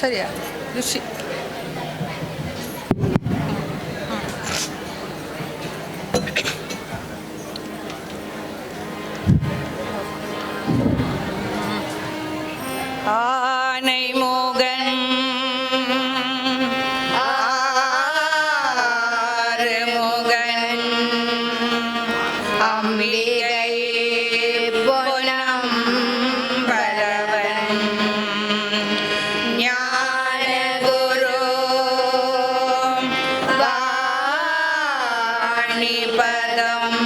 ಸರಿಯಾ? ಋಷಿ பதம்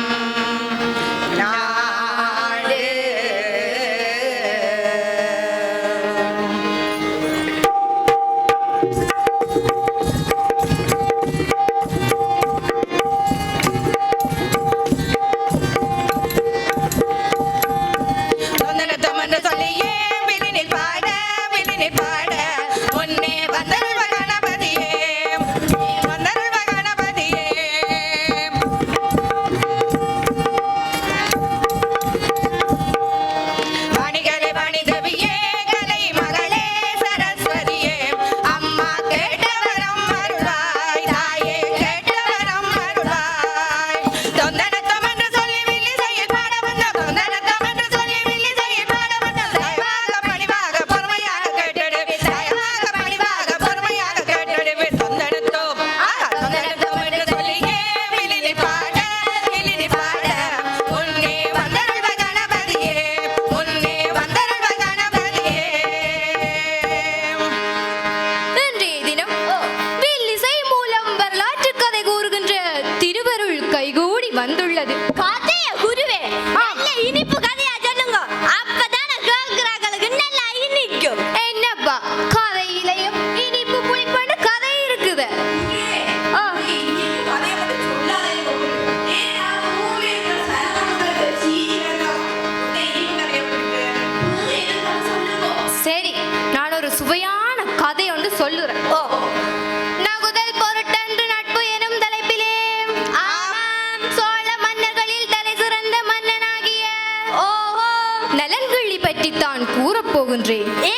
Jay.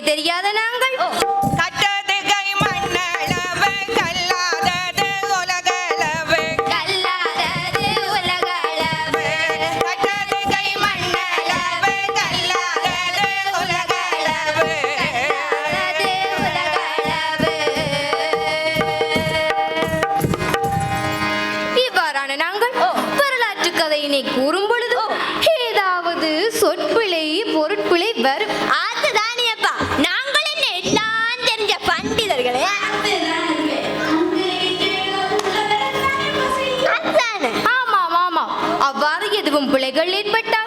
தெரியாதனா? பிறக்கும் ஏற்பட்ட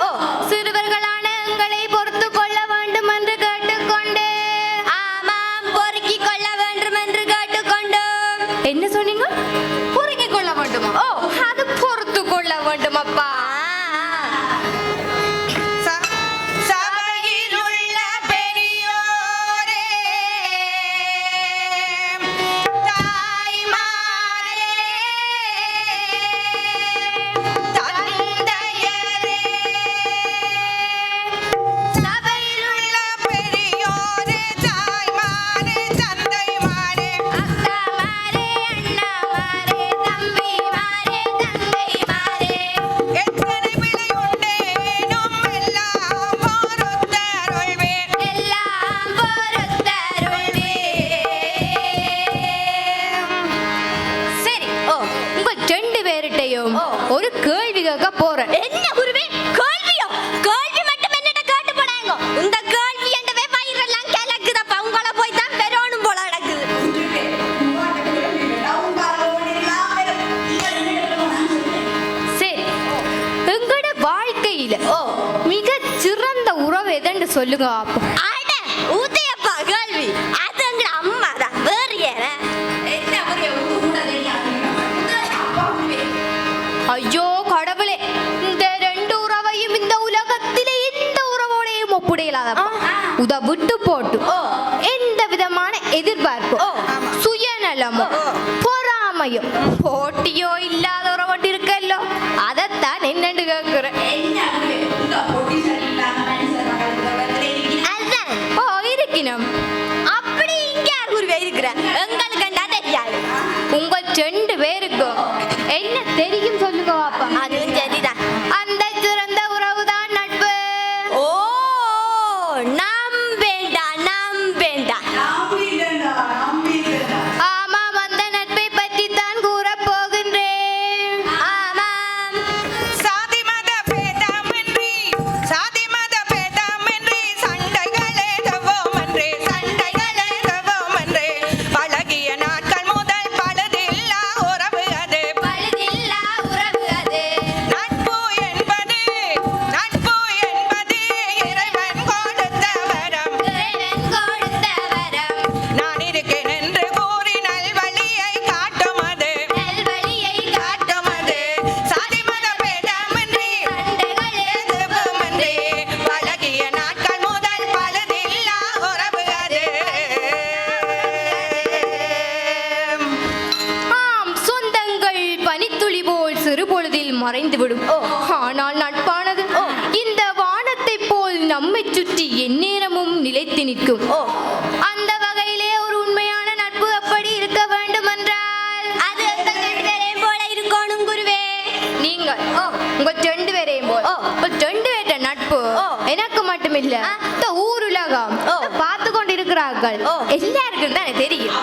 எதன்னு சொல்லுங்க அட ஊத்தையப்பா கேள்வி. அது எங்க அம்மா தான் வேறு ஏற ஐயோ கடவுளே இந்த ரெண்டு உறவையும் இந்த உத விட்டு போட்டு. எந்த விதமான எதிர்பார்ப்பு சுயநலமோ பொறாமையோ போட்டியோ இல்லாத இருக்கும் என்ன தெரியும் சொல்லுங்க பாப்பா. அதுவும் சரிதான். நிற்கும். ஓ அந்த வகையிலே ஒரு உண்மையான நட்பு அப்படி இருக்க வேண்டும் என்றால் அது ரெண்டு பேரையும் போல இருக்கணும் குருவே. நீங்கள் ஓ உங்க ரெண்டு பேரையும் போல். ஓ ரெண்டு பேர்ட்ட நட்பு ஓ எனக்கு மட்டும் இல்ல ஊர் உலகம் ஓ. பார்த்து கொண்டு ஓ. எல்லாருக்கும் தானே தெரியும்.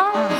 Oh.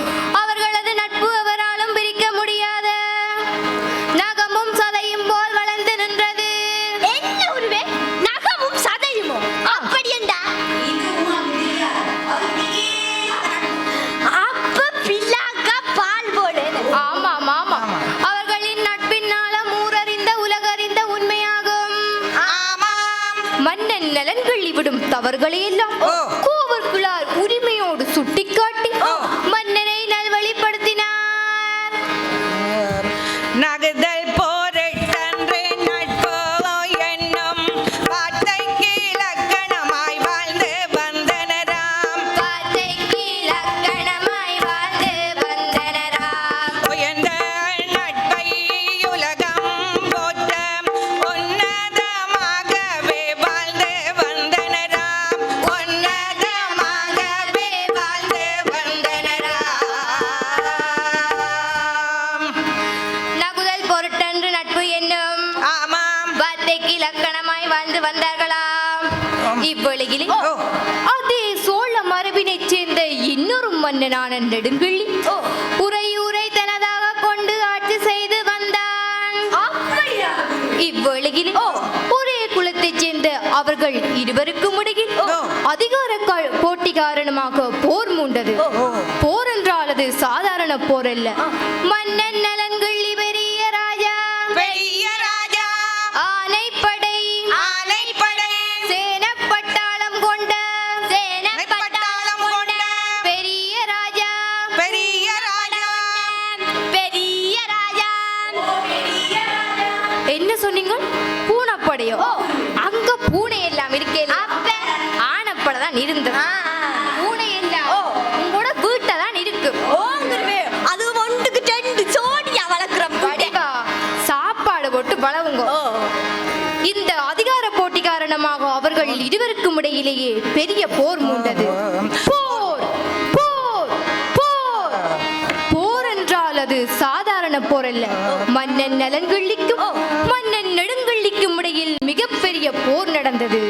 அவர்கள் இருவருக்கும் இடையில். அதிகார போட்டி காரணமாக போர் மூண்டது. போர் என்றால் அது சாதாரண போர் அல்ல. மன்னன் ஓங்குருவே அது ஒன்றுக்கு ரெண்டு சோடியா வளர்க்குறோம் வடிவா, சாப்பாடு போட்டு பழவுங்க இந்த அதிகார போட்டி காரணமாக அவர்கள் இருவருக்கும் இடையிலேயே பெரிய போர் மூண்டது. போர் போர் போர். போர் என்றால் அது சாதாரண போர் அல்ல. மன்னன் நலன்கள்ளிக்கும் மன்னன் நெடுங்கள்ளிக்கும் இடையில் மிகப்பெரிய போர் நடந்தது.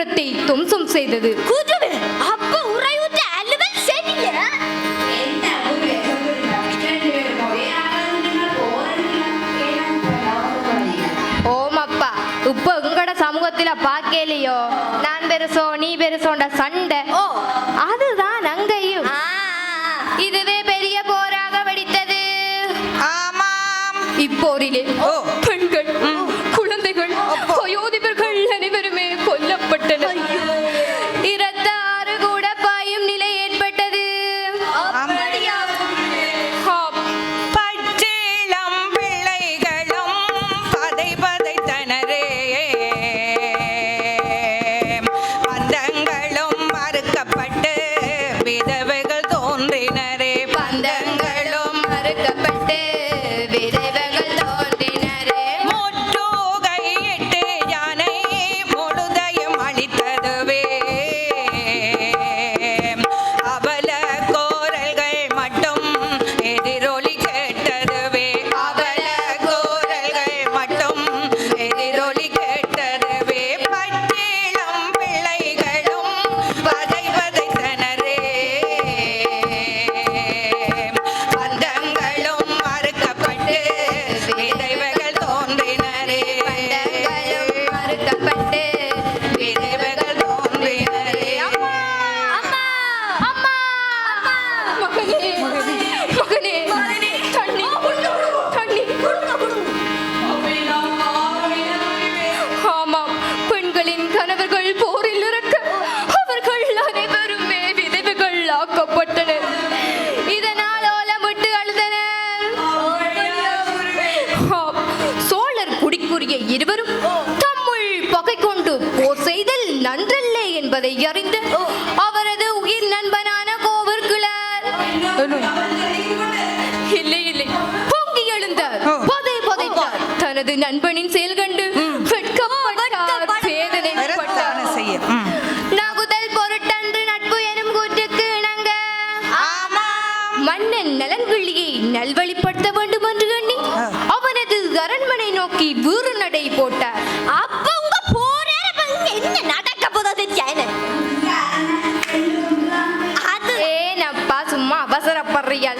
வெளிப்புறத்தை துவம்சம் செய்தது. குதுவே அப்ப உறையூட்ட அலுவல் சரியில்லை ஓம் அப்பா இப்ப உங்களோட சமூகத்துல பாக்கலையோ? நான் பெருசோ நீ பெருசோண்ட சண்டை. ஓ. அதுதான் அங்கேயும். ஆ, இதுவே பெரிய போராக வெடித்தது. ஆமாம். இப்போரிலே ஓ. பெண்கள் குழந்தைகள் இருவரும் தம்முள் பகை கொண்டு போர் செய்தல் நன்றல்ல என்பதை அறிந்து அவரது உயிர் நண்பனான கோவர்குலர் இல்லை இல்லை. பொங்கி எழுந்தார். பதை பதைத்தார் தனது நண்பனின் செயல் கண்டு வெட்கப்பட்டார். வேதனைப்பட்டார். நகுதல் பொருட்டன்று நட்பு எனும் கூற்றுக்கு இணங்க. மன்னன் நல்வழிப்படுத்த வேண்டும் என்று எண்ணி அவனது அரண்மனை நோக்கி வீறு நடை போட்டார் அப்ப உங்க போரேற என்ன நடக்க போதது அது ஏனப்பா சும்மா அவசரப்படுறீங்க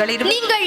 நீங்கள் நீங்கள்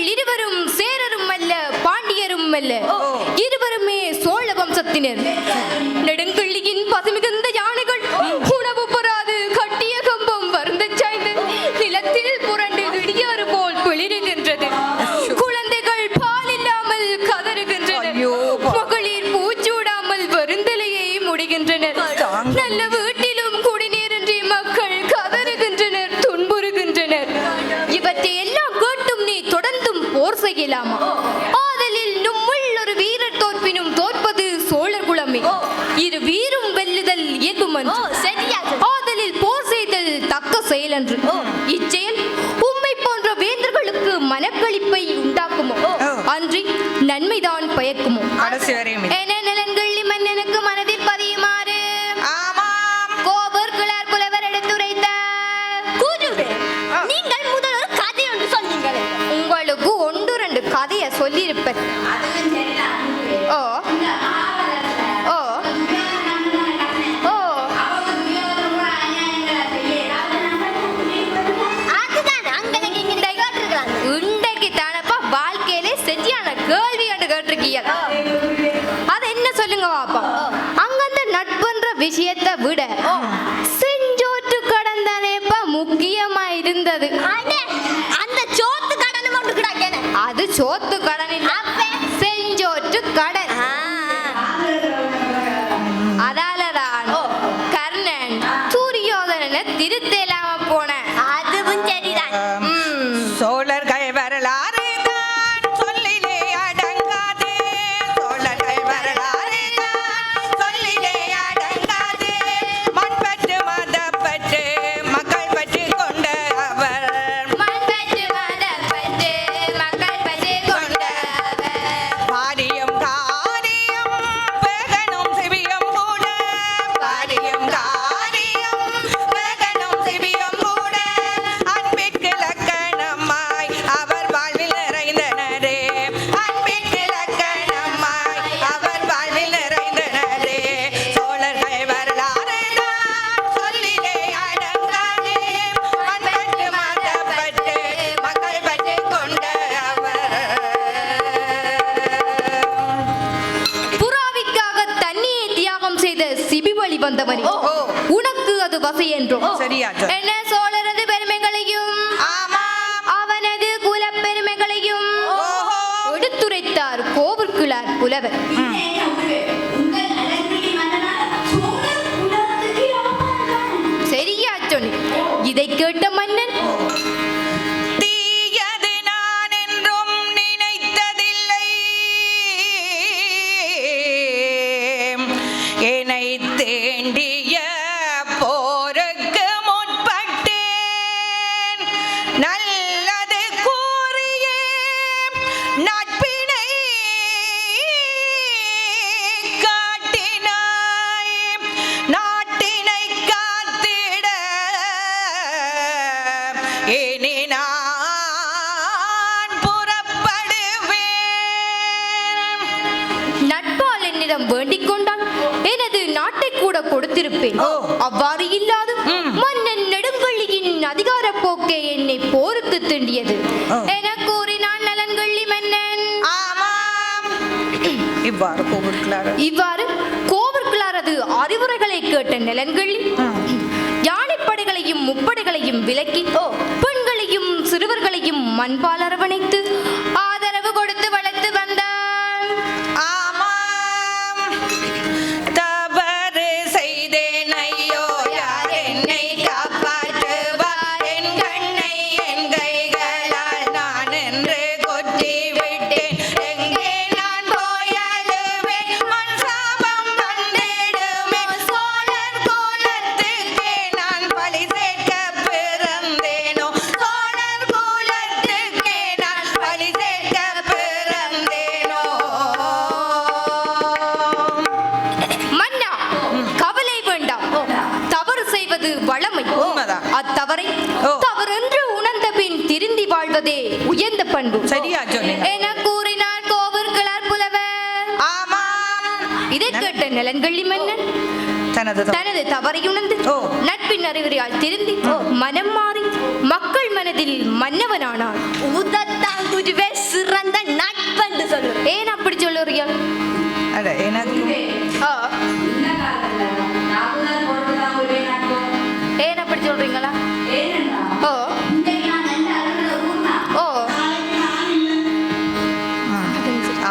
இரு வீரும் வெல்லுதல் இயக்குமன் ஆதலில் போர் செய்தல் தக்க செயல் என்று இச்செயல் உம்மை போன்ற வேந்தர்களுக்கு மனக்களிப்பை உண்டாக்குமோ? அன்றி நன்மைதான் பயக்குமோ? சரியான கேள்வி என்று கேட்டிருக்கீங்க? அது என்ன சொல்லுங்க பாப்போம் அங்கந்த நட்புன்ற விஷயத்தை விட செஞ்சோட்டு கடன் தானேப்பா முக்கியமா இருந்தது. அந்த சோத்து கடன் அது சோத்து level. Mm. ஏனே நான் எனது நாட்டை கொடுத்திருப்பேன். அவ்வாறு இல்லாத மன்னன் நெடுங்கொழியின் அதிகார போக்கை என்னை போருக்கு திண்டியது. என கூறினான் நலன்கொள்ளி மன்னன். இவ்வாறு இவ்வாறு கோவர்களாரது அறிவுரைகளை கேட்ட நலன்கொள்ளி. முப்படைகளையும் விலக்கி பெண்களையும் சிறுவர்களையும் மண்பால் அரவணைத்து தனது தனது தவறையுணர்ந்து நட்பின் அறிவுரையால் திருந்தி மனம் மாறி மக்கள் மனதில் மன்னவனானார் உதத்தாங்குருவே சிறந்த நட்பென்று சொல்லு ஏன் அப்படி சொல்லுறியா அட எனக்கு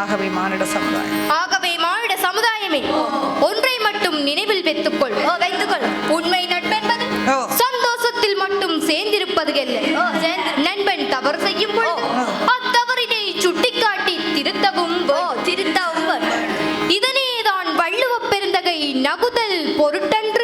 ஆகவே மானிட சமுதாயம். ஆகவே மானிட சமுதாயமே. நினைவில் வைத்துக்கொள். வைத்துக்கொள். உண்மை நட்பென்பது. சந்தோஷத்தில் மட்டும் சேர்ந்திருப்பது நண்பன் தவறு செய்யும் பொழுது. அத்தவறினை சுட்டிக்காட்டி திருத்தவும் திருத்தவும். இதனேதான் வள்ளுவ பெருந்தகை நகுதல் பொருட்டன்று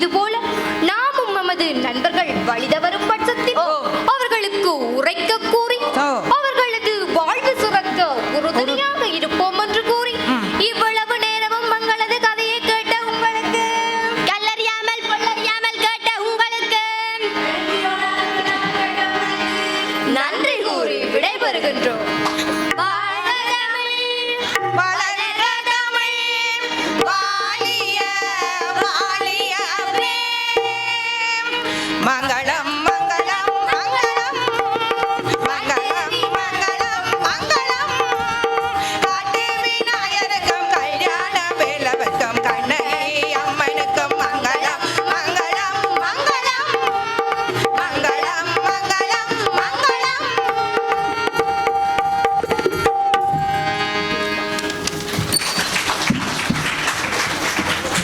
பெரிய